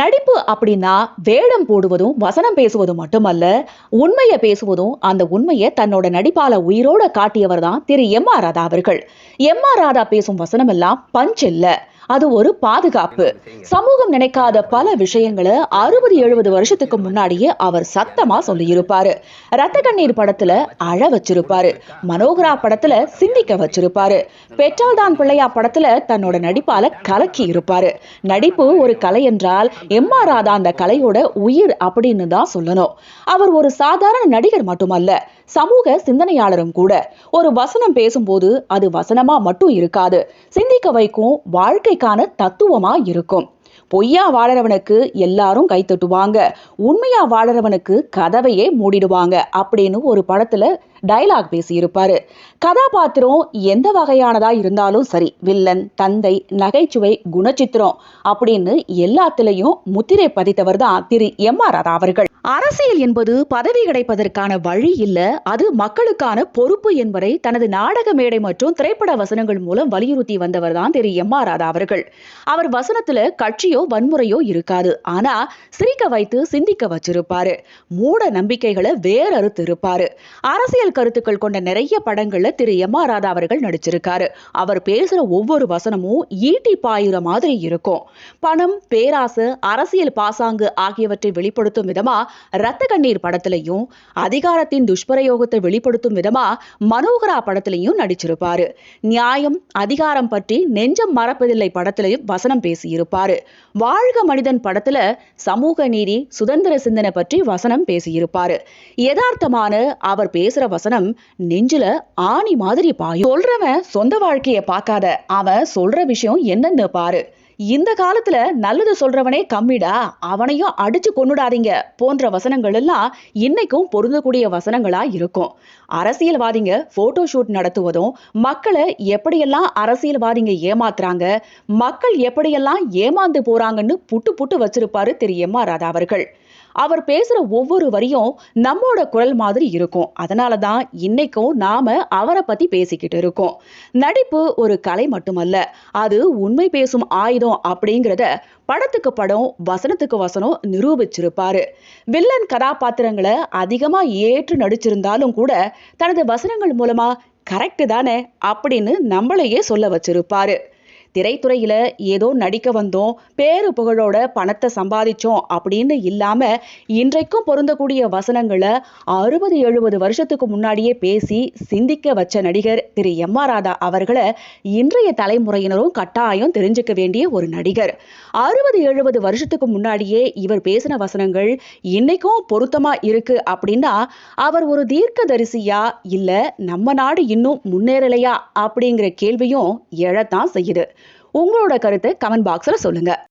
நடிப்பு அப்படின்னா வேடம் போடுவதும் வசனம் பேசுவதும் மட்டுமல்ல உண்மையை பேசுவதும் அந்த உண்மையை தன்னோட நடிப்பால உயிரோட காட்டியவர் தான் திரு எம் ஆர் ராதா அவர்கள். எம் ஆர் ராதா பேசும் வசனம் எல்லாம் பஞ்ச் இல்ல. அது ஒரு பாதுகாப்பு. சமூகம் நினைக்காத பல விஷயங்களை அறுபது எழுபது வருஷத்துக்கு முன்னாடியே அவர் சத்தமா சொல்லியிருப்பாரு. ரத்த கண்ணீர் படத்துல அழ வச்சிருப்பாரு. மனோகரா படத்துல சிந்திக்க வச்சிருப்பாரு. பெற்றால் தான் பிள்ளையா படத்துல தன்னோட நடிப்பால கலக்கி இருப்பாரு. நடிப்பு ஒரு கலை என்றால் எம் ஆர் ராதா அந்த கலையோட உயிர் அப்படின்னு தான் சொல்லணும். அவர் ஒரு சாதாரண நடிகர் மட்டுமல்ல சமூக சிந்தனையாளரும் கூட. ஒரு வசனம் பேசும்போது அது வசனமா மட்டும் இருக்காது. சிந்திக்க வைக்கும் வாழ்க்கை வாழ்க்கைக்கான தத்துவமா இருக்கும் பொய்யா வாழறவனுக்கு எல்லாரும் கை தட்டுவாங்க. உண்மையா வாழறவனுக்கு கதவையே மூடிடுவாங்க அப்படின்னு ஒரு படத்துல டைலாக் பேசியிருப்பாரு. கதாபாத்திரம் எந்த வகையானதா இருந்தாலும் சரி வில்லன் தந்தை நகைச்சுவை குணச்சித்திரம் அப்படின்னு எல்லாத்திலையும் முத்திரை பதித்தவர் தான் திரு எம் ஆர் ராதா அவர்கள். அரசியல் என்பது பதவி கிடைப்பதற்கான வழி இல்ல அது மக்களுக்கான பொறுப்பு என்பதை தனது நாடக மேடை மற்றும் திரைப்பட வசனங்கள் மூலம் வலியுறுத்தி வந்தவர் தான் திரு எம் ஆர் ராதா அவர்கள். அவர் வசனத்துல கட்சியோ வன்முறையோ இருக்காது. ஆனா சிரிக்க வைத்து சிந்திக்க வச்சிருப்பாரு. மூட நம்பிக்கைகளை வேறறுத்து இருப்பாரு. அரசியல் கருத்துக்கள் கொண்ட நிறைய படங்கள்ல திரு எம் ஆர் ராதா அவர்கள் நடிச்சிருக்காரு. அவர் பேசுற ஒவ்வொரு வசனமும் ஈட்டி பாயுற மாதிரி இருக்கும். பணம் பேராசை அரசியல் பாசாங்கு ஆகியவற்றை வெளிப்படுத்தும் விதமா ரத்த கண்ணீர் படத்திலையும் அதிகாரத்தின் துஷ்பிரயோகத்தை வெளிப்படுத்தும் விதமா மனோகரா படத்திலையும் நடிச்சிருப்பாரு. நியாயம் அதிகாரம் பற்றி நெஞ்சம் மறப்பதில்லை படத்திலையும் வசனம் பேசியிருப்பாரு. வாழ்க மனிதன் படத்துல சமூக நீதி சுதந்திர சிந்தனை பற்றி வசனம் பேசியிருப்பாரு. யதார்த்தமான அவர் பேசுற வசனம் நெஞ்சில ஆணி மாதிரி பாயும். சொல்றவன் சொந்த வாழ்க்கைய பார்க்காத அவன் சொல்ற விஷயம் என்னன்னு பாரு. இந்த காலத்துல நல்லது சொல்றவனே கம்மிடா. அவனையும் அடிச்சு கொன்னுடாதீங்க. போன்ற வசனங்கள் எல்லாம் இன்னைக்கும் பொருந்தக்கூடிய வசனங்களா இருக்கும். அரசியல்வாதிங்க போட்டோ ஷூட் நடத்துவதும் மக்களை எப்படியெல்லாம் அரசியல்வாதிங்க ஏமாத்துறாங்க மக்கள் எப்படியெல்லாம் ஏமாந்து போறாங்கன்னு புட்டு புட்டு வச்சிருப்பாரு திரு எம் ஆர் ராதா அவர்கள்? அவர் பேசுகிற ஒவ்வொரு வரியும் நம்மோட குரல் மாதிரி இருக்கும். அதனால தான் இன்னைக்கும் நாம அவரை பத்தி பேசிக்கிட்டு இருக்கோம். நடிப்பு ஒரு கலை மட்டுமல்ல. அது உண்மை பேசும் ஆயுதம் அப்படிங்கிறத படத்துக்கு படம் வசனத்துக்கு வசனம் நிரூபிச்சிருப்பாரு. வில்லன் கதாபாத்திரங்களை அதிகமாக ஏற்று நடிச்சிருந்தாலும் கூட தனது வசனங்கள் மூலமா கரெக்டு தானே அப்படின்னு நம்மளையே சொல்ல வச்சிருப்பாரு. திரைத்துறையில் ஏதோ நடிக்க வந்தோம் பேரு புகழோட பணத்தை சம்பாதிச்சோம் அப்படின்னு இல்லாம இன்றைக்கும் பொருந்தக்கூடிய வசனங்களை அறுபது எழுபது வருஷத்துக்கு முன்னாடியே பேசி சிந்திக்க வச்ச நடிகர் திரு எம் ஆர் ராதா அவர்களை இன்றைய தலைமுறையினரும் கட்டாயம் தெரிஞ்சுக்க வேண்டிய ஒரு நடிகர். அறுபது எழுபது வருஷத்துக்கு முன்னாடியே இவர் பேசின வசனங்கள் இன்னைக்கும் பொருத்தமா இருக்கு அப்படின்னா அவர் ஒரு தீர்க்கதரிசியா இல்ல நம்ம நாடு இன்னும் முன்னேறலையா அப்படிங்கிற கேள்வியும் எழத்தான் செய்யுது. உங்களோட கருத்தை கமெண்ட் பாக்ஸில் சொல்லுங்க.